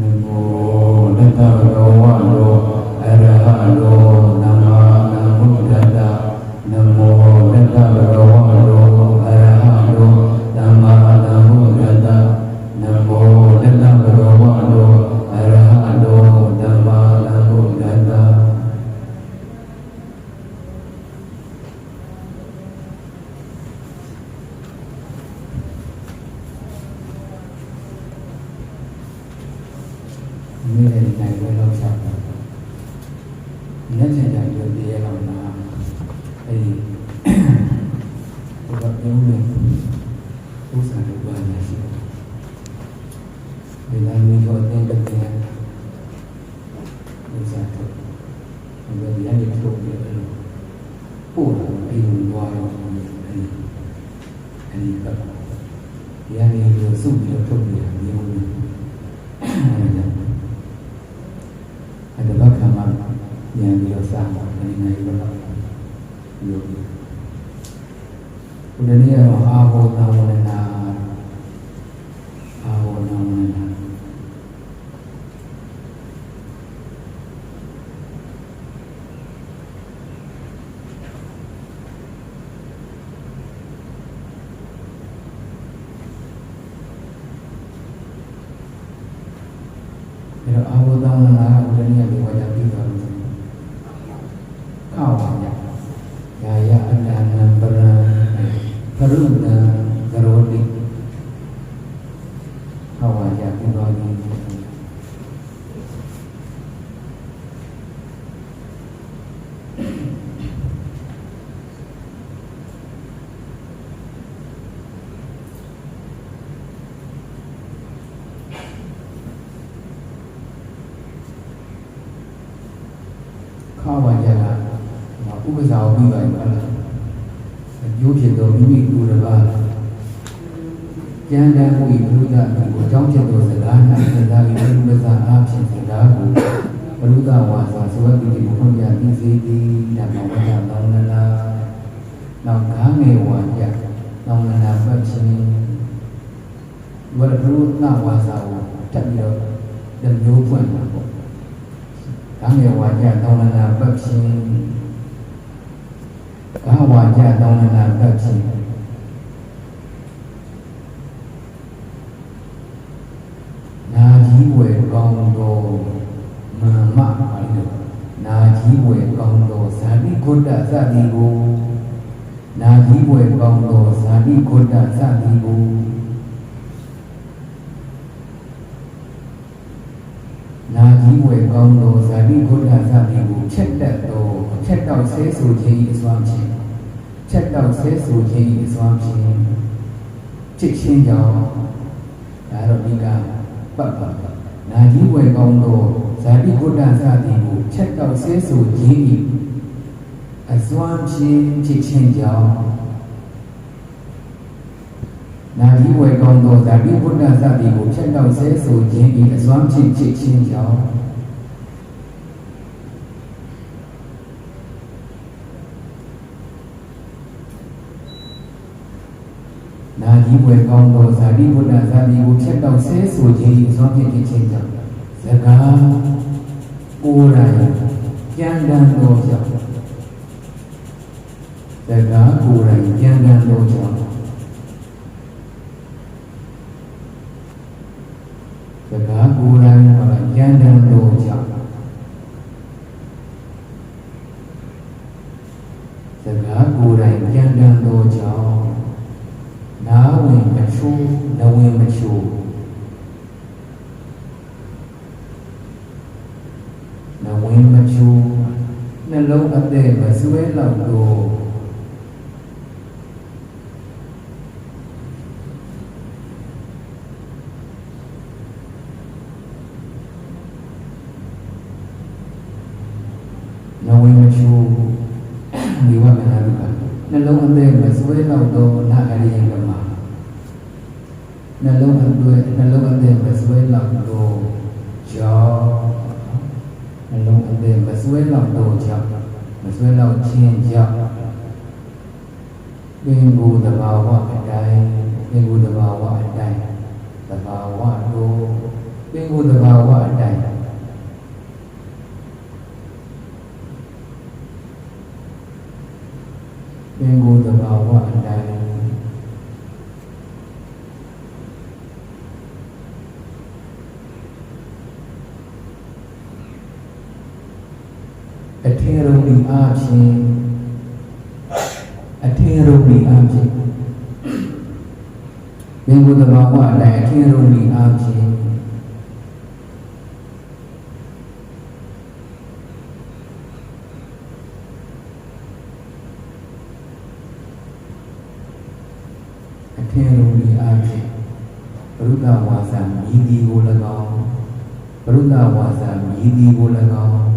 နမောတ အဲဒီကဒီအနေနဲ့စုပြီးတော့ထုတ်ပြတယ်မျိုးမျိုးအဲဒါအဲ့ဒါဘက်ကမှဉာဏ်ပြီးတော့စားတာဒီနေ့ရောယောဂီဘုရားနေ့ရောအာဘောနာဝရဏအာဘောနာဝရဏအဲ့တော့အာဘောနာဝရဏဘုရားနေ့ဒီဝါကြပြီးတော့ခောက်ပါရယာယအတ္တနံပရံပရုဏံကရောတိခောက်ပါရပြီးတော့ဒီခောက်ပါရက ဥပ္ပဇာကိုပြီးပါပြီလားရိုးဖြစ်တော့မိမိကိုယ်တစ်ပါးကျမ်းတမ်းမှုဤဘုရားကိုအကြောင်းဖြစ်သောစကား၌သစ္စာပြီးဘုရားအားဖြင့်စကားကိုဘုရားဝါစာသဝတ္တိဘုရားသိစေသည်ဓမ္မဝါဒနောင်နနာနောက်ကားငယ်ဝါကြနောင်နနာပတ်ခြင်းဝရဘုရားဝါစာကိုတက်ပြီးတော့ဓမျိုးဖွင့်တာပေါ့ကားငယ်ဝါကြနောင်နနာပတ်ခြင်း ကားဝါကြနောင်နနာပတ်ခြင်းနာကြီးဝယ်ကောင်းတော်မာမပါလို့နာကြီးဝယ်ကောင်းတော်ဇာတိဂုတ္တသတိကိုနာကြီးဝယ်ကောင်းတော်ဇာတိဂုတ္တသတိကိုနာကြီးဝယ်ကောင်းတော်ဇာတိဂုတ္တသတိကိုချက်တက်တော်ချက်တော့ဆဲဆိုခြင်းဤအစွမ်းခြင်း ချက်တော့ဆဲဆိုခြင်းဤအစွမ်းခြင်းချစ်ချင်းကြောင့်ဒါတော့ဒီကပတ်ပတ်ပတ်နာကြီးဝယ်ကောင်းတော်ဇာတိဂုတ္တသတိကိုချက်တော့ဆဲဆိုခြင်းဤအစွမ်းခြင်းချစ်ချင်းကြောင့်နာကြီးဝယ်ကောင်းသောဇာတိဘုဒ္ဓဇာတိကိုဖြတ်တောက်ဆဲဆိုခြင်းဤအစွမ်းဖြင့်ချစ်ခြင်းကြောင့်နာကြီးဝယ်ကောင်းသောဇာတိဘုဒ္ဓဇာတိကိုဖြတ်တောက်ဆဲဆိုခြင်းဤအစွမ်းဖြင့်ချစ်ခြင်းကြောင့် စကားကိုယ်တိုင်ကြံတန်းသောကြောင့်စကားကိုယ်တိုင်ကြံတန်းသောကြောင့်စကားကိုယ်တိုင်မှာဉာဏ်တန်တော်ကြောင့်စကားကိုယ်တိုင်ဉာဏ်တန်တော်ကြောင့်နာဝင်မချိုးန ဝင်မချိုးနဝင်မချိုးနှလုံးအသက်မစွဲလောက်တော့နဝင်မချိုးဒီဝမနာလူကနှ လုံးအသက်မစွဲလောက်တော့နာအရိယကမှာနှလုံးအသက်နှလုံးအသက်မစွဲလောက်တော့ကြောင့်နှလုံးအသက်မစွဲလောက်တော့ကြောင့်မစွဲလောက်ခြင်းကြောင့်ပင်ကိုယ်တဘာဝအတိုင်းပင်ကိုယ်တဘာဝအတိုင်းတဘာဝတို့ ပင်ကိုယ်တဘာဝအတိုင်းပင်ကိုယ်တဘာဝအတိုင်းအထေရုံ ဒီအားဖြင့်အထေရုံဒီအားဖြင့်ပင်ကိုယ်တဘာဝအတိုင်းအထေရုံဒီအားဖြင့်အထေရုံဒီအားဖြင့်ဘုရားဝါစာမြည်ဒီကို၎င်းဘုရားဝါစာမြည်ဒီကို၎င်း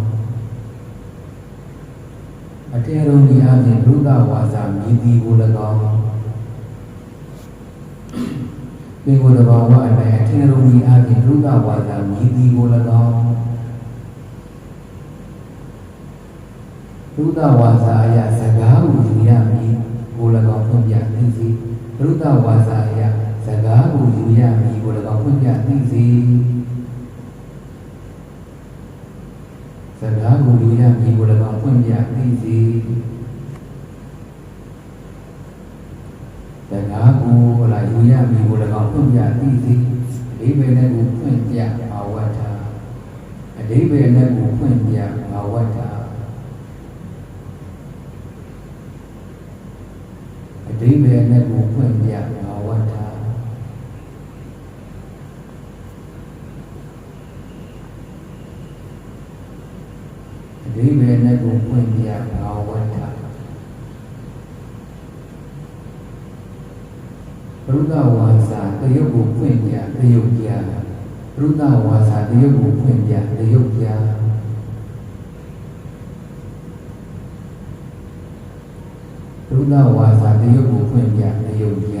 အထေရုံဒီအားဖြင့်ဘုရားဝါစာမြည်ဒီကို၎င်းပင်ကိုယ်တဘာဝအတိုင်းအထင်ရုံဒီအားဖြင့်ဒုက္ခဝါစာမြည်သည်ကို၎င်းဒုက္ခဝါစာအယစကားကိုယူရမည်ကို၎င်းဖွင့်ပြသိစေဒုက္ခဝါစာအယစကားကိုယူရမည်ကို၎င်းဖွင့်ပြသိစေ စကားကိုယူရမည်ကို၎င်းဖွင့်ပြသိစေစကားကိုလာယူရမည်ကို၎င်းဖွင့်ပြသိစေအဓိပ္ပာယ်နဲ့ကိုဖွင့်ပြဘာဝတ္ထာအဓိပ္ပာယ်နဲ့ကိုဖွင့်ပြဘာဝတ္ထာအဓိပ္ပာယ်နဲ့ကိုဖွင့်ပြဘာဝတ္ထာ အဓိပ္ပာယ်နဲ့ကိုဖွင့်ပြဘာဝတ္ထာဘုရားဝါစာတရုပ်ကိုဖွင့်ပြတရုပ်ပြဘုရားဝါစာတရုပ်ကိုဖွင့်ပြတရုပ်ပြဘုရားဝါစာတရုပ်ကိုဖွင့်ပြတရုပ်ပြ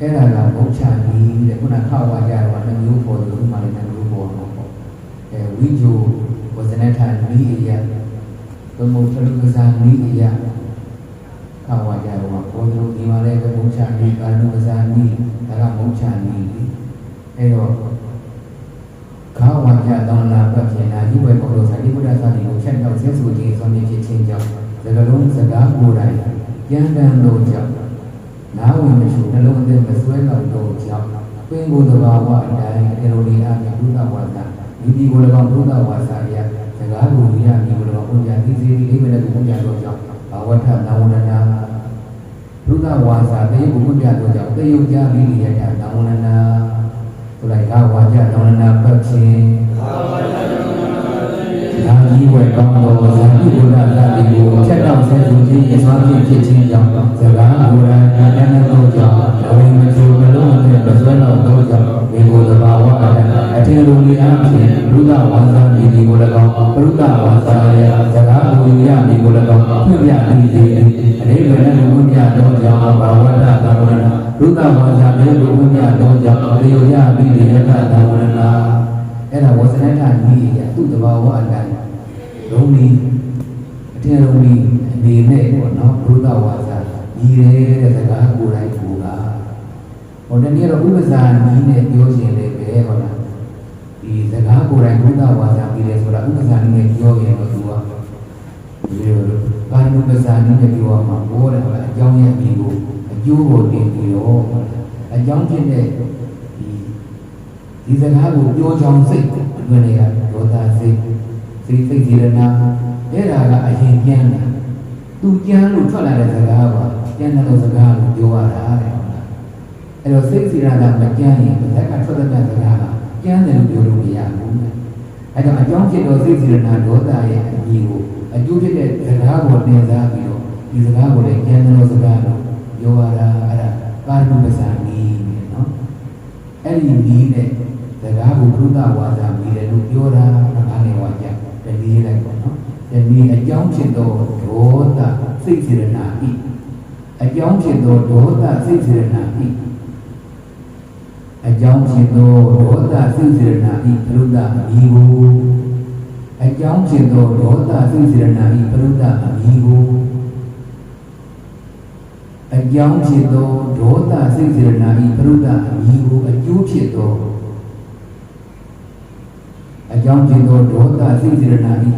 အဲ့ဒါကဘုချနီးတဲ့ခုနခဝါကြတော့နှမျိုးပေါ်လို့ဥမာလည်းနှမျိုးပေါ်မှာပေါ့အဲ ဝိဇုဝဇနထနီးအယဘုံဘုထလူကစားနီးအယခဝါကြတော့ပေါ်လို့ဒီမှာလည်းဘုချနီးကာနုကစားနီးဒါကဘုချနီးအဲ့တော့ခဝါကြတောင်းလာပတ်ပြင်လာယူဝဲပေါ်လို့ဇာတိဘုရားစာတိကိုချက်တော့ဆက်ဆိုခြင်းဆိုနေဖြစ်ခြင်းကြောင့်သကလုံးစကားကိုယ်တိုင်ကျမ်းတန်လို့ကြောင့်နားဝင်မရှိနှလုံးသွင်းမစွဲတော့တော့ကြောင့်ပင်ကိုယ်တော်ဘာဝအတိုင်းအလိုလေးအားဖြင့်ဘုရားဝါစာ ဒီဒီကိုလည်းကောဘုရားဝါစာရစကားကိုရရမည်ကိုလည်းဘုရားသိစေဒီအိဗေလည်းကိုဘုရားတော်ကြောင့်ဘာဝထနာဝနနာဘုရားဝါစာတေကိုဘုရားတော်ကြောင့်တေယုကြပြီးရတဲ့နာဝနနာဆိုလိုက်ကဝါကြနာဝနနာပတ်ခြင်းသာကြီးဝဲကောင်းသောဇာတိဘုရားသာတိကိုချက်တော့ဆက်သူခြင်းရစွာဖြင့်ဖြစ်ခြင်းကြောင့်စကားကိုယ်တိုင်ဉာဏ်နဲ့တော့ကြောင့်အဝိမချိုမလုံးနဲ့ပစွဲတော့တော့ကြောင့်ဒီကိုယ်သဘာဝအတိုင်း အထင်လိုလေးအားဖြင့်ဘုရားဝါစာဒီဒီကိုလည်းကောင်းဘုရားဝါစာရဲ့စကားကိုရမည်ကိုလည်းကောင်းဖွင့်ပြနေသည်အလေးပဲနဲ့ဘုရားတော့ကြောင့်ဘာဝတ္တသာဝရဏဘုရားဝါစာရဲ့ဘုရားတော့ကြောင့်လေရပြီးရတ္တသာဝရဏအဲ့ဒါဝဇနထနီးရသူ့တဘာဝအတိုင်းလုံးလီအထင်လုံးလီအနေနဲ့ပေါ့နော်ဘုရားဝါစာညီရဲတဲ့စကားကိုယ်တိုင်ကိုကဟိုတနည်းတော့ဥပဇာနီးနဲ့ပြောခြင်းလည်းပဲဟုတ်လား ဒီစကားကိုယ်တိုင်ဘုရားဝါစာပြီးလဲဆိုတာဥပဇာနီးနဲ့ပြောရင်တော့သူကဒီလိုဘာလို့ဥပဇာနီးနဲ့ပြောမှာဘောတယ်ဟုတ်လားအကြောင်းရဲ့အပြင်ကိုအကျိုးကိုတင်ပြီးတော့အကြောင်းဖြစ်တဲ့ဒီဒီစကားကိုပြောချောင်းစိတ်အတွင်းတွေကဒေါသစိတ်စိတ်စိတ်စေရနာအဲ့ဒါကအရင်ကျမ်းတာသူကျမ်းလို့ထွက်လာတဲ့စကားပါကျမ်းတဲ့စကားကိုပြောရတာတဲ့ဟုတ်လားအဲ့တော့စိတ်စေရနာမကျမ်းရင်ဘယ်ကထွက်တဲ့စကားက ကျမ်းတယ်လို့ပြောလို့မရဘူးအဲ့တော့အကြောင်းဖြစ်တော့စိတ်စေရနာဒေါသရဲ့အညီကိုအကျိုးဖြစ်တဲ့စကားကိုတင်စားပြီးတော့ဒီစကားကိုလည်းကျမ်းတဲ့စကားလို့ပြောရတာအဲ့ဒါပါဠိပစာနည်းနဲ့နော်အဲ့ဒီနည်းနဲ့စကားကိုဘုရားဝါစာပြီးတယ်လို့ပြောတာငါးနေဝါကြတနည်းလိုက်ပေါ့နော်တနည်းအကြောင်းဖြစ်သောဒေါသစိတ်စေရနာဤအကြောင်းဖြစ်သောဒေါသစိတ်စေရနာဤ အကြောင်းဖြစ်သောဒေါသစိတ်စေရနာဤဘုရားအမိကိုအကြောင်းဖြစ်သောဒေါသစိတ်စေရနာဤဘုရားအမိကိုအကြောင်းဖြစ်သောဒေါသစိတ်စေရနာဤပရုဒ္ဒအမည်ကိုအကျိုးဖြစ်သောအကြောင်းဖြစ်သောဒေါသစိတ်စေရနာဤ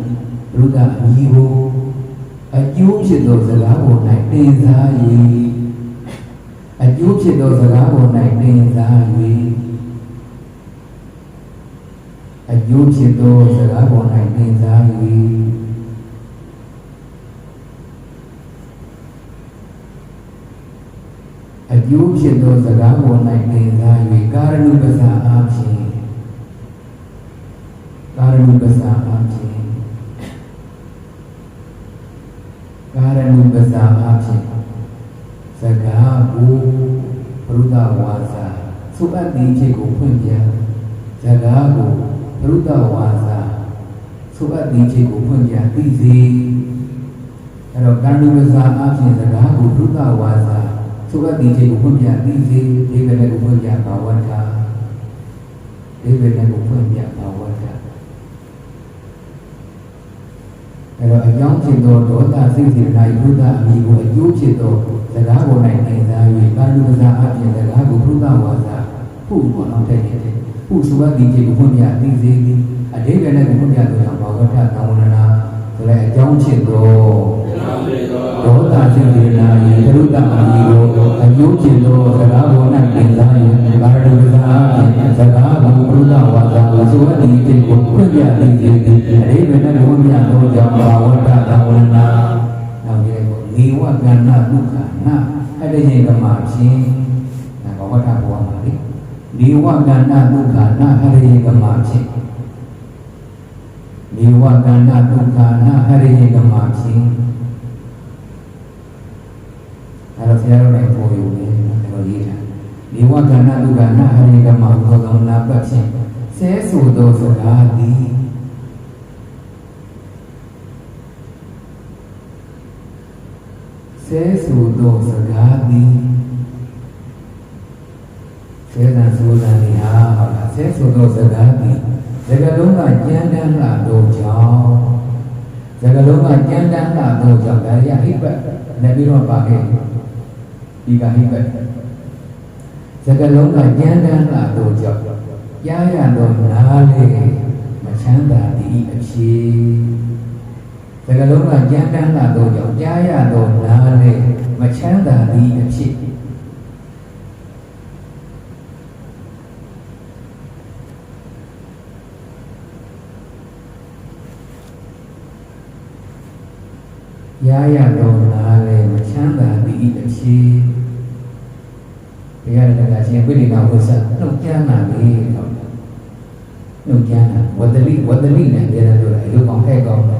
ပရုဒ္ဒအမည်ကိုအကျိုးဖြစ်သောစကားပေါ်၌တင်စား၍အ ကျိုးဖြစ်သောစကားပေါ်၌တင်စား၍အကျိုးဖြစ်သောစကားပေါ်၌တင်စား၍အကျိုးဖြစ်သောစကားပေါ်၌တင်စား၍ကာရဏုပ္ပစာအားဖြင့်ကာရဏုပ္ပစာအားဖြင့်ကာရဏုပ္ပစာအားဖြင့် စကားကိုပရုဒဝါစာသုအပ်တိဖြစ်ကိုဖွင့်ပြစကားကိုပရုဒဝါစာသုအပ်တိဖြစ်ကိုဖွင့်ပြသိစေအဲ့တော့ကာရဏုပ္ပစာအားဖြင့်စကားကိုပရုဒဝါစာသုအပ်တိဖြစ်ကိုဖွင့်ပြသိစေဒီပဲလည်းကိုဖွင့်ပြပါဝတ္တာဒီပဲလည်းကိုဖွင့်ပြပါဝတ္တာအဲ့တော့အကြောင်းဖြစ်သောဒေါသစိတ်စေတနာယုဒအမိကိုအကျိုးဖြစ်သော စကားပေါ်၌နိုင်စား၍ကာလူကစားအပြင်စကားကိုဘုဒ္ဓဝါစာပုပေါ်အောင်တဲ့တဲ့ပုစုဝတိဖြစ်ကိုဖွင့်ပြသိစေသည်အတိတ်ကလည်းဖွင့်ပြသောကြောင့်ဘာဝတ္ထသံဝရဏဆိုတဲ့အကြောင်းဖြစ်သောဒေါသစိတ်စေတနာယုဒအမိကိုအကျိုးဖြစ်သောစကားပေါ်၌နိုင်စား၍ကာလူကစားအပြင်စကားကိုဘုဒ္ဓဝါစာစုဝတိဖြစ်ကိုဖွင့်ပြသိစေသည်အတိတ်ကလည်းဖွင့်ပြသောကြောင့်ဘာဝတ္ထသံဝရဏနောက်ဒီကိုနေ ဝကဏဒုက္ခနာအဲ့ဒီရင်ကမှဖြင့်ဒါဘဝတ္ထဘဝမှာလေနေဝကဏဒုက္ခနာအဲ့ဒီရင်ကမှဖြင့်နေဝကဏဒုက္ခနာအဲ့ဒီရင်ကမှဖြင့်အဲ့တော့ဆရာတော်လည်းပေါ်ယူနေတယ်တော်ရေးတာနေဝကဏဒုက္ခနာအဲ့ဒီရင်ကမှဘုသောကောနာပတ်ဖြင့်ဆဲဆိုသောစကားသည် ဆဲဆိုသောစကားသည်ဆဲတန်ဆိုတာနေဟာဟုတ်လားဆဲဆိုသောစကားသည်စကားလုံးကကြမ်းတမ်းလာသောကြောင့်စကားလုံးကကြမ်းတမ်းလာသောကြောင့်ဒါရဟိပတ်လည်းပြီးတော့ပါခဲ့ဒီကဟိပတ်စကားလုံးကကြမ်းတမ်းလာသောကြောင့်ကြားရသောနားလေမချမ်းသာသည့်အဖြစ် စကားလုံးကကြမ်းတမ်းလာသောကြောင့်ကြားရသောနားလေမချမ်းသာသည့်အဖြစ်ရရတော့နားလေမချမ်းသာသည့်အဖြစ်တရားရတာရှင်ပြိဋိနာဝိသနှုတ်ကြမ်းတာလေတော့နှုတ်ကြမ်းတာဝတ္တလိဝတ္တလိနဲ့ပြောတယ်လို့အယုကောင်ဟဲ့ကောင်တယ်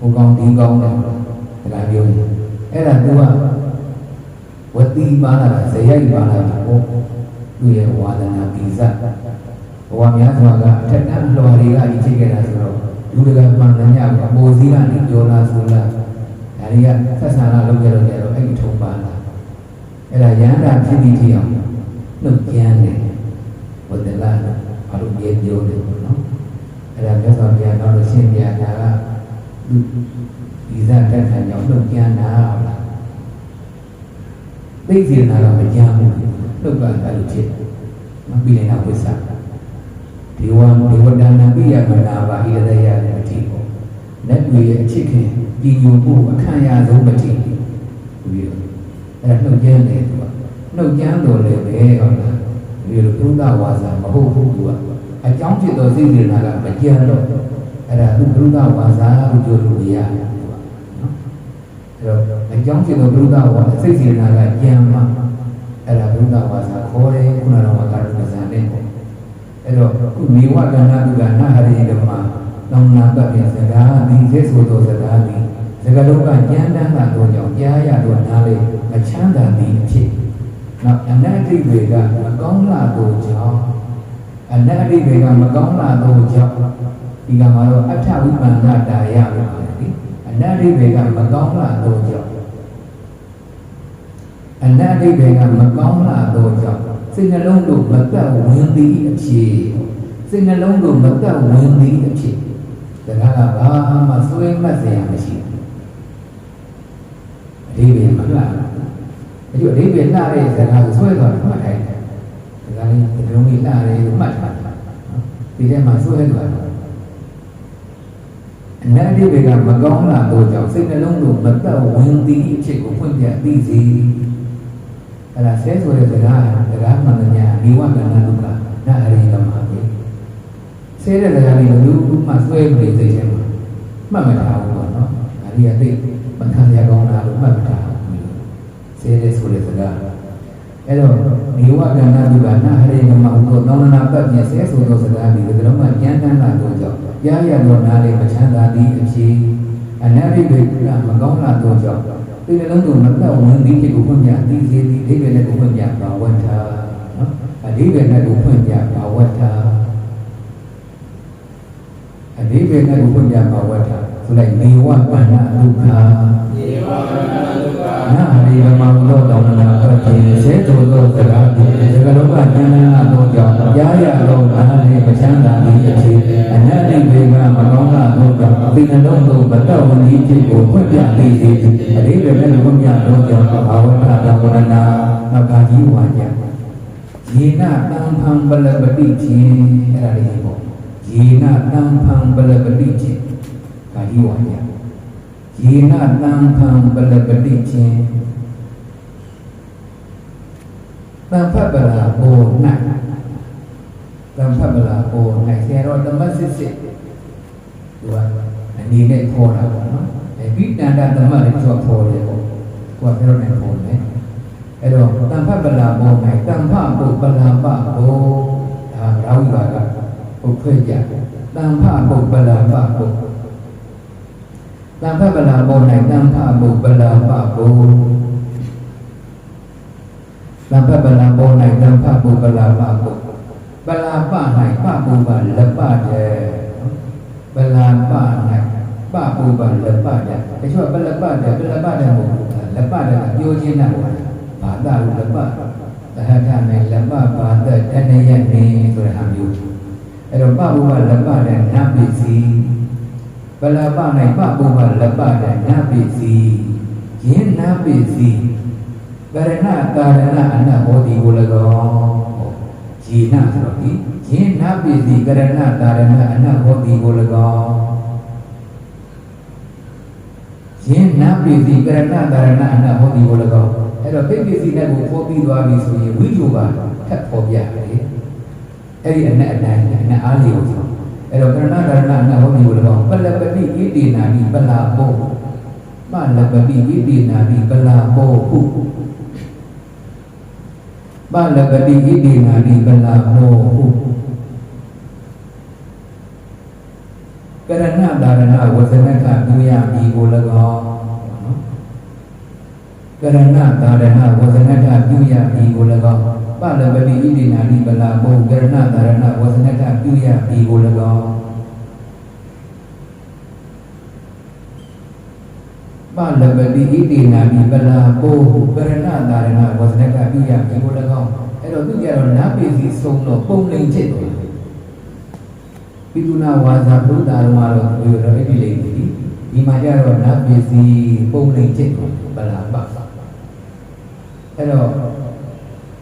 ဟိုကောင်ဒီကောင်တယ်ဒါကပြောရင်အဲ့ဒါသူကဝတိပါလာဇယိုက်ပါလာပေါ့သူရဲ့ဝါဒနာပိစဘဝများစွာကအထက်တန်းလွာတွေကကြီးချိခဲ့တာဆိုတော့လူတကာမှန်တယ်ညကအမိုးစည်းကနေကြောလာဆိုလာဒါတွေကဆက်ဆံလာလုပ်ကြတော့ကြတော့အဲ့ဒီထုံပါလာအဲ့ဒါရဟန္တာဖြစ်ပြီးထီအောင်နှုတ်ကြမ်းတယ်ဝတ္တလာဘာလို့ပြေပြောတယ်ပေါ့နော်အဲ့ဒါမြတ်စွာဘုရားတော်လို့ရှင်းပြတာကသူ ဒီစားတက်ခံကြောင့်နှုတ်ကြမ်းတာဟုတ်လားသိစေနာတော့မကြမ်းဘူးနှုတ်ကအဲ့လိုဖြစ်မပြီးနိုင်တော့ဝိသဒေဝဒေဝဒါနပိယမနာပါဣရဒယလည်းအထီးပေါ့လက်တွေရဲ့အချစ်ခင်ကြည်ညိုမှုအခမ်းရဆုံးမထီးပြီးတော့အဲ့ဒါနှုတ်ကြမ်းတယ်သူကနှုတ်ကြမ်းတော်လည်းပဲဟုတ်လားဒီလိုသုဒ္ဓဝါစာမဟုတ်ဘူးသူကအကြောင်းဖြစ်သောစိတ်စေနာကမကြမ်းတော့ အဲ့ဒါသူသုဒ္ဓဝါစာလို့ပြောလို့မရဘူးသူကနော်အဲ့တော့အကြောင်းဖြစ်သောသုဒ္ဓဝါစိတ်စေနာကကြမ်းမှအဲ့ဒါသုဒ္ဓဝါစာခေါ်တယ်ခုနကတော့ကာရုဏဇာနဲ့ပေါ့အဲ့တော့ခုနေဝကဏတုကနာဟရိဓမ္မနောင်နာပတ်ပြန်စကားဒီစေဆိုသောစကားဒီစကားလုံးကကြမ်းတမ်းတာတော့ကြောင့်ကြားရတော့နားလေမချမ်းသာသည်အဖြစ်နောက်အနတ္တိတွေကမကောင်းလာတော့ကြောင့်အနတ္တိတွေကမကောင်းလာတော့ကြောင့် ဒီကမှာတော့အထဝိပန္နတာယလို့ပြောတယ်ဒီအနတ္တိတွေကမကောင်းလာတော့ကြောင့်အနတ္တိတွေကမကောင်းလာတော့ကြောင့်စိတ်နှလုံးတို့မသက်ဝင်သည်အဖြစ်စိတ်နှလုံးတို့မသက်ဝင်သည်အဖြစ်ဒါကဘာမှစွဲမှတ်စရာမရှိဘူးအဓိပ္ပာယ်မလှဘူးအကျိုးအဓိပ္ပာယ်လှတဲ့စကားကိုဆွဲသွားတယ်မှတ်တိုင်းတယ်ဒါကလေးဒီလုံးကြီးလှတယ်လို့မှတ်ထားတယ်နော်ဒီထဲမှာဆွဲသွားတယ် အနန္တိဘေကမကောင်းလာတော့ကြောင့်စိတ်နှလုံးတို့မသက်ဝင်သည်အဖြစ်ကိုဖွင့်ပြသိစေအဲ့ဒါဆဲဆိုတဲ့စကားစကားမှန်တယ်ညာဒီဝကဏ္ဍဒုက္ခနာအရိကမှာပဲဆဲတဲ့စကားလေးဘယ်သူမှဆွဲမနေသိချင်ဘူးမှတ်မထားဘူးပေါ့နော်ဒါကြီးအသိမခံရကောင်းတာလို့မှတ်မထားဘူးဆဲတဲ့ဆိုတဲ့စကားအဲ့တော့ဒီဝကဏ္ဍဒုက္ခနာအရိကမှာဟိုသောင်းနာပတ်ပြဆဲဆိုသောစကားဒီကလုံးမှကျမ်းတမ်းလာတော့ကြောင့် ရရတော့နားလေးမချမ်းသာသည်အဖြစ်အနန္တိဘေကမကောင်းလာတော့ကြောင့်ဒီလုံးတို့မသက်ဝင်သည်ဖြစ်ကိုဖွင့်ပြသိစေသည်ဒီပဲနဲ့ကိုဖွင့်ပြပါဝတ္ထာနော်အဒီပဲနဲ့ကိုဖွင့်ပြပါဝတ္ထာအဒီပဲနဲ့ကိုဖွင့်ပြပါဝတ္ထာဆိုလိုက်နေဝပဏ္ဏဒုက္ခေဝကနာဒု က္ခနာရိယမဘုသောတောင်းနာပတိစေတောသောစကားဖြင့်စကလုံးကဉာဏ်နာသောကြောင့်ကြားရသောနာနှင့်ပချမ်းသာသည်အဖြစ်အနတ္တိဘေကမကောင်းလာသောကြောင့်အပိနှလုံးသို့ဗတ္တဝဏီဖြစ်ကိုဖွင့်ပြသိစေအရိဘေနဲ့ဖွင့်ပြသောကြောင့်ဘာဝနာတဝရဏနောက်ကကြီးဝါကြယေနတံဖံပလပတိချင်းအဲ့ဒါလေးပေါ့ယေနတံဖံပလပတိချင်းကာ ทีนาดนางทางบลบดิจีนางพระบลาโอนะนางพระบลาโอนะแค่เราดมัสสิสิตัวอันนี้ได้โพลนะไอ้วิญาณดาธรรมะได้ชัวโพเลยกว่าเราได้โพลไหมไอ้ดอกนางพระบลาโอนะนางพระบุบลาบาโอเราอยู่แบบโอเคจ้ะานางพระบุบลาบาโอ ပဘောဒါရာဝိပါကပုတ်ခွဲကြတံဖတ်ဘုပလာပဘောတံဖတ်ပလာဘော၌တံဖတ်ဘုပလာပဘောတံဖတ်ပလာဘော၌တံဖတ်ဘုပလာပဘောပလာပ၌ပဘုပလပတဲ့ပလာပ၌ပဘုပလပတဲ့တချို့ပလပတဲ့ပလပတဲ့မဟုတ်ဘူးလပတဲ့ကပြောချင်းတာပါဘာသာလို့လပသဟထနဲ့လပဘာသတဏယနေဆိုတဲ့ဟာမျိုးအဲ့တော့ပဘုပလပတဲ့နတ်ပစ္စည်း ပလာပ၌ပဘုပလပတဲ့နတ်ပစ္စည်းယင်းနတ်ပစ္စည်းကရဏကာရဏအနဟောတိကို၎င်းဂျေနဆိုတော့ဒီယင်းနတ်ပစ္စည်းကရဏကာရဏအနဟောတိကို၎င်းယင်းနတ်ပစ္စည်းကရဏကာရဏအနဟောတိကို၎င်းအဲ့တော့ပိပစ္စည်းနဲ့ကိုပေါ်ပြီးသွားပြီဆိုရင်ဝိဇ္ဇုပါထပ်ပေါ်ပြတယ်အဲ့ဒီအနက်အတိုင်းအနက်အားလေးကိုဆို အဲ့တော့ကရဏကာရဏအနဟောတိကို၎င်းပလပတိဣတိနာတိပလာဘောမလပတိဣတိနာတိပလာဘောဟုပလပတိဣတိနာတိပလာဘောဟုကရဏဒါရဏဝဇနကပြုရမည်ကို၎င်းနော်ကရဏဒါရဏဝဇနကပြုရမည်ကို၎င်း ပလပတိဣတိနာတိပလာဘောကရဏဒါရဏဝဇနကပြုရမည်ကို၎င်းပလပတိဣတိနာတိပလာဘောကရဏဒါရဏဝဇနကပြုရမည်ကို၎င်းအဲ့တော့သူကြတော့နာပိစီဆုံးတော့ပုံလိန်ဖြစ်တယ်ပိတုနာဝါစာဘုဒ္ဓတော်မှာတော့ဒီလိုအဲ့ဒီလိန်ဒီဒီမှာကြတော့နာပိစီပုံလိန်ဖြစ်တယ်ပလာပအဲ့တော့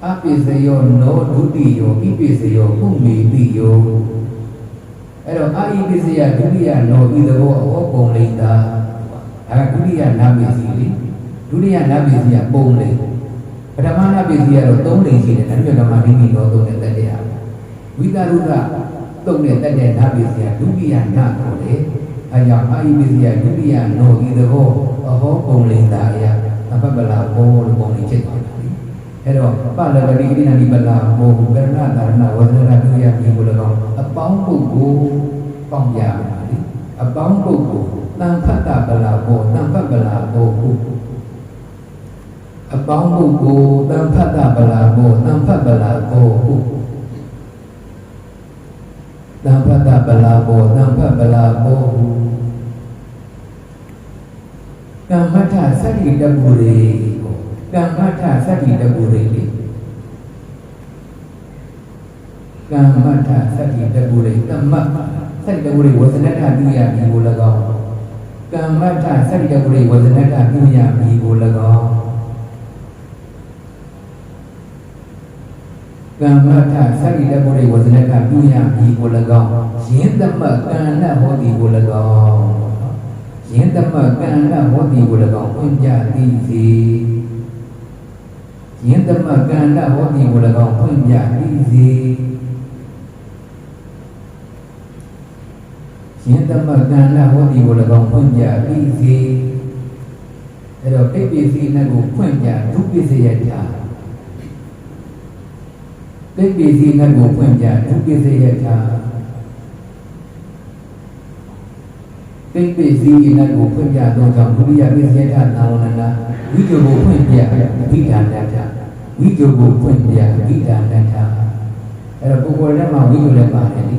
အပိစယောနောဒုတိယောဣပိစယောပုမေတိယောအဲ့တော့အာဣပိစယဒုတိယနောဤသဘောအဟောပုံလိန်တာဒါကဒုတိယနာပိစီလေဒုတိယနာပိစီကပုံလိန်ပထမနာပိစီကတော့၃လိန်ရှိတယ်ဒါကြောင့်ဓမ္မဒိဋ္ဌိတော်သုံးတဲ့တက်တရားဝိသရုဒ္ဓသုံးတဲ့တက်တဲ့နာပိစီကဒုတိယနာခေါ်တယ်အဲကြောင့်အာဣပိစယဒုတိယနောဤသဘောအဟောပုံလိန်တာအရာအပပ္ပလာဘောလို့ပုံလိန်ဖြစ်သွားတယ် အဲ့တော့ပလပတိဣနာတိပလာဘောကရဏဒါရဏဝဇရတုယမြေကို၎င်းအပေါင်းပုဂ္ဂိုလ်ပေါင်းရပါလေအပေါင်းပုဂ္ဂိုလ်တန်ဖတ်တာပလာဘောတန်ဖတ်ပလာဘောဟုအပေါင်းပုဂ္ဂိုလ်တန်ဖတ်တာပလာဘောတန်ဖတ်ပလာဘောဟုတန်ဖတ်တာပလာဘောတန်ဖတ်ပလာဘောဟုကမ္မထသတ္တိတပုရိ ကိုကမ္မထသတ္တိတပုရိလေကမ္မထသတ္တိတပုရိကမ္မသတ္တိတပုရိဝဇနထပြုရမည်ကို၎င်းကမ္မထသတ္တိတပုရိဝဇနထပြုရမည်ကို၎င်းကမ္မထသတိတဘောရိဝဇနကပြုရမည်ကို၎င်းယင်းသမကံဏဟောတိကို၎င်းယင်းသမကံဏဟောတိကို၎င်းပွင့်ပြသိစေ ယင်းသမကံဏဟောတိကို၎င်းပွင့်ပြသိစေယင်းသမကံဏဟောတိကို၎င်းပွင့်ပြသိစေအဲ့တော့ပိပိစီနဲ့ကိုဖွင့်ပြဒုပိစေယတာပိပိစီနဲ့ကိုဖွင့်ပြဒုပိစေယတာ ပိပိစီနဲ့ကိုဖွင့်ပြသောကြောင့်ဒုတိယပိစေယတာသာဝနနာဝိဇ္ဇကိုဖွင့်ပြအဘိဓာနတာဝိဇ္ဇကိုဖွင့်ပြအဘိဓာနတာအဲ့တော့ပုဂ္ဂိုလ်ထဲမှာဝိဇ္ဇလည်းပါတယ်လေ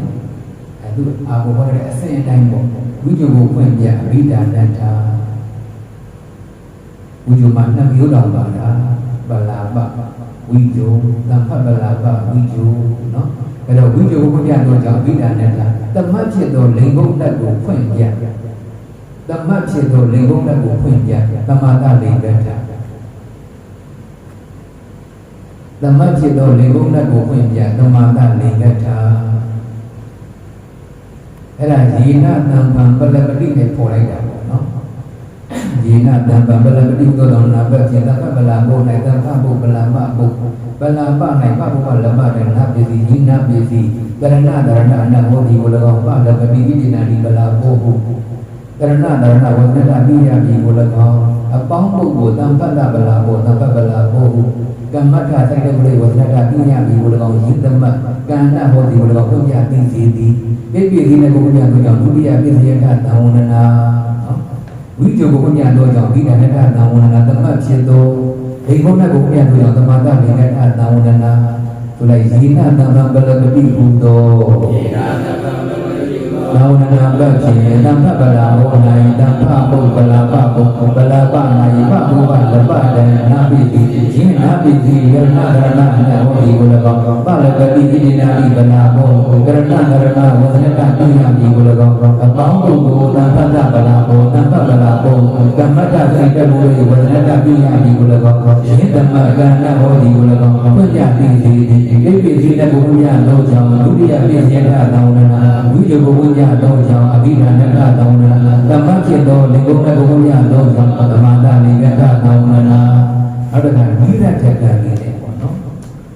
အဲ့သူအာဘောဟောတဲ့အစဉ်အတိုင်းပေါ့ဝိဇ္ဇကိုဖွင့်ပြအဘိဓာနတာဝိဇ္ဇမှာနှစ်မျိုးတောင်ပါတာဗလာပဝိဇ္ဇသံဖတ်ဗလာပဝိဇ္ဇနော် အဲ့တော့ဝိဇ္ဇကိုဖွင့်ပြတော့ကြောင့်အဘိဓာနတာတမတ်ဖြစ်သောလိင်္ဂုတ်တတ်ကိုဖွင့်ပြတမတ်ဖြစ်သောလိင်္ဂုတ်တတ်ကိုဖွင့်ပြတမတလိင်္ဂတ္တတမတ်ဖြစ်သောလိင်္ဂုတ်တတ်ကိုဖွင့်ပြတမတလိင်္ဂတ္တအဲ့ဒါယေနတံပံပလပတိနဲ့ပေါ်လိုက်တာပေါ့နော်ယေနတံပံပလပတိသောတောနာပဖြင့်တပပလာဘု၌တပဘုပလာမဘု ပလာပ၌ပဘုပလမတနာပစ္စည်းဟိနာပစ္စည်းကရဏဒရဏအနဟောဒီကို၎င်းပလပတိဣတိနာဒီပလာဘုဟုကရဏဒရဏဝဇ္ဇတပိယဒီကို၎င်းအပေါင်းပုဂ္ဂိုလ်တံပတ္တပလာဘုတံပပလာဘုဟုကမ္မထစိုက်တဲ့ပရိဝဇ္ဇတပိယဒီကို၎င်းယိတမကန္နဟောဒီကို၎င်းပုံပြသိစီသည်ပိပိဒီနဲ့ကိုပုံပြသိကြောင့်ဒုတိယပိစယထသံဝန္ဒနာနော်ဝိဇ္ဇကိုပုညသောကြောင့်ဒီကနေ့ကသံဝန္ဒနာတမတ်ဖြစ်သော ဒိဋ္ဌုနဲ့ကိုပုညသောကြောင့်သမာတလိကထသံဝန္ဒနာဆိုလိုက်ဇိနတံပံပလပတိဟုသောယေနာတပံ ပဝတိကောသံဝန္ဒနာပဖြင့်တံဖပလာဟော၌တံဖပုပ္ပလာပပုပ္ပလာပ၌ပဘုဘလပတံနာပိတိယင်းနာပိတိယရဏရဏအနဟောဒီကို၎င်းပလပတိဣတိနာဣဗနာဘောကရဏရဏဝဇနကပိယမိကို၎င်းအပေါင်းပုဂ္ဂိုလ်တံဖတပလာဘောတံဖပလာဘောကမ္မတစိတ်တဘောဝဇနကပိယမိကို၎င်းယင်းဓမ္မကဏဟောဒီကို၎င်းဖွင့်ပြသိစေသည်ဣပိစီတဘုရားလောကြောင့်ဒုတိယပိစေတသောင်းနာဝိဇ္ဇဘုရားလောကြောင့်အဘိဓမ္မကသောင်းနာဓမ္မဖြစ်သောလေကုံတဘုရားလောကြောင့်ပထမတလိကတသောင်းနာအဲ့ဒါကနိရထကံလေးလေပေါ့နော်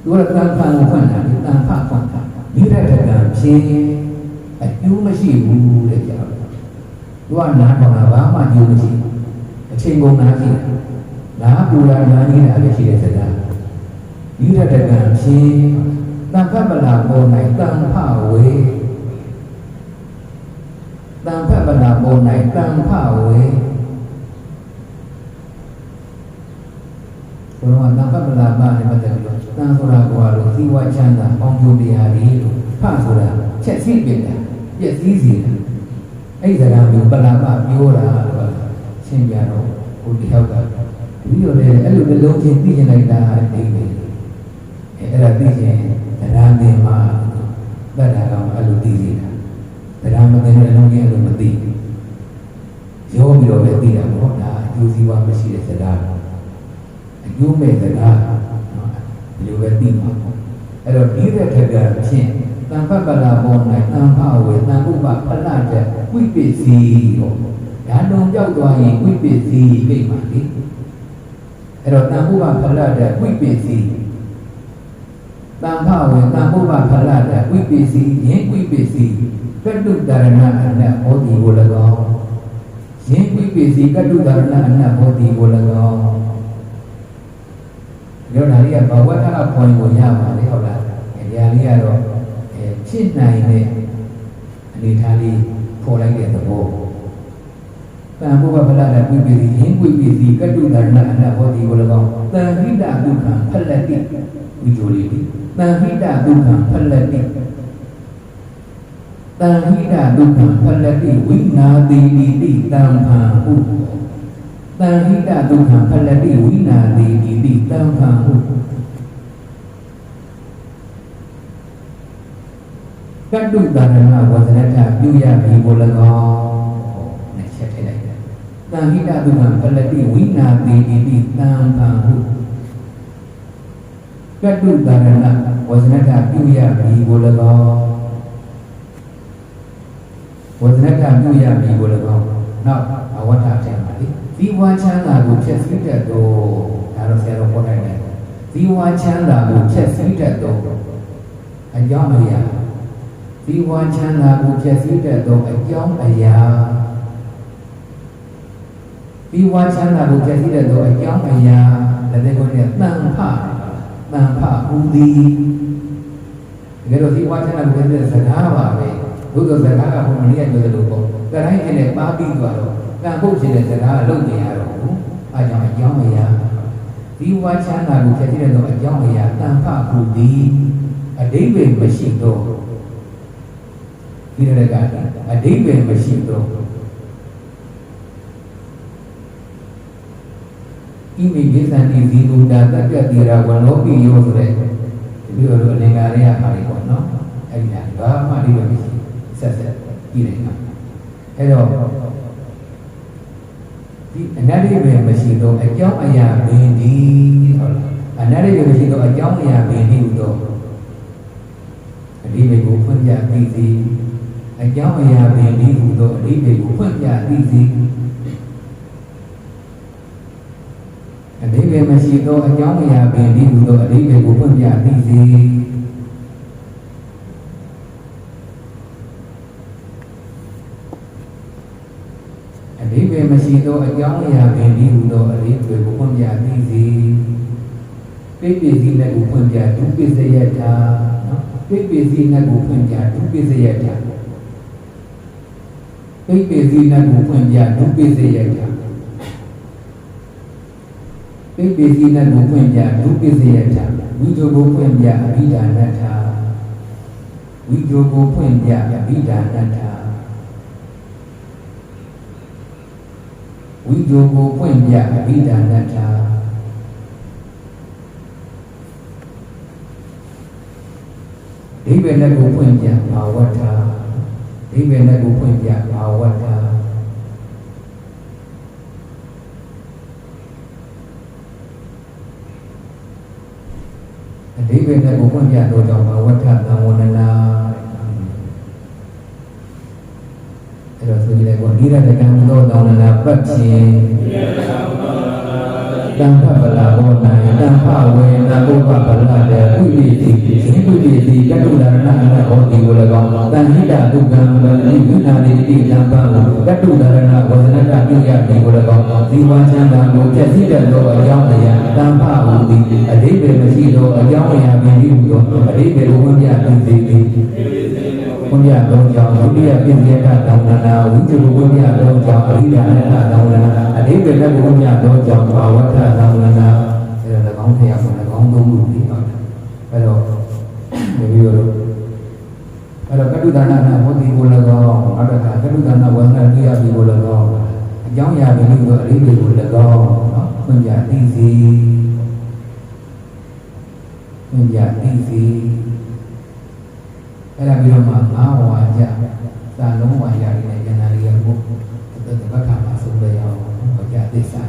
သူကတန်ခါကိုဖွင့်တာဒီတန်ခါဖွင့်တာနိရထကံဖြင့်အကျိုးမရှိဘူးတဲ့ကြောက်သူကနားထောင်တာဘာမှအကျိုးမရှိဘူးအချိန်ကုန်နားကြည့်တာနားပူလာနားကြီးတာလည်းရှိတဲ့စကားဤရတကံဖြင့်တံဖတ်ပလာပေါ်၌တံဖဝေ တံဖတ်ပလာပေါ်၌တံဖဝေဘုရားတံဖတ်ပလာပါနဲ့ပတ်သက်ပြီးတော့တံဆိုတာကိုလို့သီဝချမ်းသာပေါင်းကျိုးတရားလေးလို့ဖတ်ဆိုတာချက်စီးပြတာပြည့်စည်စီတာအဲ့ဒီစကားမျိုးပလာပပြောတာလို့ရှင်းပြတော့ဘုရားကဒီလိုလေအဲ့လိုမျိုးလုံးချင်းသိကျင်လိုက်တာအိမ်နေအဲ့ဒါသိရင်တရားသင်မှာတတ်တာကောင်အဲ့လိုသိနေတာ တရားမသိတဲ့အလုံးကြီးအဲ့လိုမသိရောပြီးတော့ပဲသိတာပေါ့ဒါအကျိုးစီးပွားမရှိတဲ့စကားအကျိုးမဲ့စကားနော်ဒီလိုပဲသိမှာပေါ့အဲ့တော့ဒီတဲ့ထက်ကဖြင့်တန်ဖတ်ပလာပေါ်၌တန်ဖဝေတန်ဥပဖလတဲ့ဝိပစ္စည်းပေါ့ဓာတုံပြောက်သွားရင်ဝိပစ္စည်းပြိတ်ပါလေအဲ့တော့တန်ဥပဖလတဲ့ဝိပစ္စည်း တံဖဝေတံဘုဗ္ဗဖလတဝိပစ္စည်းယင်းဝိပစ္စည်းကတ္တုတရဏအနတ်ဟောတိကို၎င်းယင်းဝိပစ္စည်းကတ္တုတရဏအနတ်ဟောတိကို၎င်းပြောတာလေးကဘဝတ္ထကပွင့်ကိုရပါလေဟုတ်လားအဲဒီဟာလေးကတော့အဲဖြစ်နိုင်တဲ့အနေထားလေးပေါ်လိုက်တဲ့သဘောတံဘုဗ္ဗဖလတဝိပစ္စည်းယင်းဝိပစ္စည်းကတ္တုတရဏအနတ်ဟောတိကို၎င်းတံဟိတဒုက္ခဖလတိဝိဇ္ဇိုလေးဒီတန်ဟိတဒုက္ခဖလတိ တန်ဟိတဒုက္ခဖလတိဝိနာတိတိတိတံဖံဟုတန်ဟိတဒုက္ခဖလတိဝိနာတိတိတိတံဖံဟုကတ္တုတာရဏဝဇနတပြုရပြီကို၎င်းနဲ့ချက်ထည့်လိုက်တယ်တန်ဟိတဒုက္ခဖလတိဝိနာတိတိတိတံဖံဟု ကတုတာရဏဝဇနကပြုရပြီကို၎င်းဝဇနကပြုရပြီကို၎င်းနောက်အဝတ္တထင်ပါလေဒီဝါချမ်းသာကိုဖြည့်ဆည်းတတ်တော့ဒါတော့ဆရာတော်ဟောတိုင်းတယ်ဒီဝါချမ်းသာကိုဖြည့်ဆည်းတတ်တော့အကြောင်းအရာဒီဝါချမ်းသာကိုဖြည့်ဆည်းတတ်တော့အကြောင်းအရာဒီဝါချမ်းသာကိုဖြည့်ဆည်းတတ်တော့အကြောင်းအရာလည်းဒီကိုနဲ့တန်ဖတ န်ဖဦးသည်တကယ်တော့ဒီဝါချမ်းသာကိုဖြည့်ဆည်းတဲ့စကားပါပဲဘုရားစကားကဘုမလေးကပြောတယ်လို့ပေါ့ကတိုင်းကျင်နဲ့ပါပြီးသွားတော့ကံပုတ်ခြင်းတဲ့စကားကလုံနေရတော့ဘူးအဲကြောင့်အကြောင်းအရာဒီဝါချမ်းသာကိုဖြည့်ဆည်းတဲ့တော့အကြောင်းအရာတန်ဖဦးသည်အတိပ္ပယ်မရှိတော့ဒီရတဲ့ကအတိပ္ပယ်မရှိတော့ ဣမိကိသန္တိဇီလူတာတတ္တတိရာဝလောပိယောဆိုတဲ့ဒီလိုလိုအလင်္ကာတွေကပါလေပေါ့နော်အဲ့ဒီဟာဘာမှအတိပ္ပယ်မရှိဆက်ဆက်ပြီးတယ်နော်အဲ့တော့ဒီအနတ္တိပဲမရှိတော့အကြောင်းအရာမင်းဒီဟုတ်လားအနတ္တိပဲမရှိတော့အကြောင်းအရာမင်းဒီဟူတော့အတိပ္ပယ်ကိုဖွင့်ပြပြီးစီအကြောင်းအရာမင်းဒီဟူတော့အတိပ္ပယ်ကိုဖွင့်ပြပြီးစီ အတိပ္ပယ်မရှိတော့အကြောင်းအရာမင်းဒီဟူတော့အတိပ္ပယ်ကိုဖွင့်ပြပြီးစီအတိပ္ပယ်မရှိတော့အကြောင်းအရာမင်းဒီဟူတော့အတိပ္ပယ်ကိုဖွင့်ပြပြီးစီပိပိစီနဲ့ကိုဖွင့်ပြဒုပိစယတာနော်ပိပိစီနဲ့ကိုဖွင့်ပြဒုပိစယတာပိပိစီနဲ့ကိုဖွင့်ပြဒုပိစယတာ ပိပိစီနဲ့ကိုဖွင့်ပြဒုပိစယတာဝိဇ္ဇုကိုဖွင့်ပြအဘိဓာနထာဝိဇ္ဇုကိုဖွင့်ပြအဘိဓာနထာဝိဇ္ဇုကိုဖွင့်ပြအဘိဓာနထာဒိဗေနဲ့ကိုဖွင့်ပြဘာဝတ္ထာဒိဗေနဲ့ကိုဖွင့်ပြဘာဝတ္ထာ အဒိဗေနဲ့ကိုဖွင့်ပြတော့ကြောင့်ဘာဝတ္ထသံဝန္ဒနာအဲ့တော့ဆိုကြည့်လိုက်ပေါ့နိရတကံသောသံဝန္ဒနာပတ်ခြင်းတံ ဖပလာဘောနာတံဖဝေနဘုဗဗလာတေပုရိတိဇိပုရိတိကတုလာရဏအနဟောတိဝလကောင်တန်ဟိတဒုက္ကံဗလိဝိနာတိတိတံပံကတုလာရဏဝဇနတပြုရတိဝလကောင်ဇီဝချမ်းသာကိုပြည့်စည်တဲ့သောအကြောင်းအရာတံဖဝူတိအတိပေမရှိသောအကြောင်းအရာပင်ဒီဟူသောအတိပေကိုဝန်ပြသိသိသည် ဝိညာဉ်တော်ကြောင့်ဒုတိယပြည့်စုံတဲ့တောင်းတနာဝိဇ္ဇဝိညာဉ်တော်ကြောင့်အရိယာနဲ့တောင်းတနာအတိပ္ပယ်တဲ့ဝိညာဉ်တော်ကြောင့်ဘာဝတ္ထတောင်းတနာအဲဒါ၎င်းတရားက၎င်းသုံးခုပြီးပါမယ်အဲတော့ဒီလိုလိုအဲတော့ကတုဒါနနာဝတိကို၎င်းအတ္တကတုဒါနဝန္ဒတရားပြီးကို၎င်းအကြောင်းအရာတွေလို့အရိယာကို၎င်းနော်ခွင့်ပြသိစီခွင့်ပြသိစီ အဲ့ဒါပြီးတော့မှငါဝါကြသာလုံးဝါကြရတဲ့ဉာဏ်ရည်ရုပ်ကိုသတ္တပ္ပခါမှာဆုံးတဲ့အောင်ဟောကြားသစ္စာ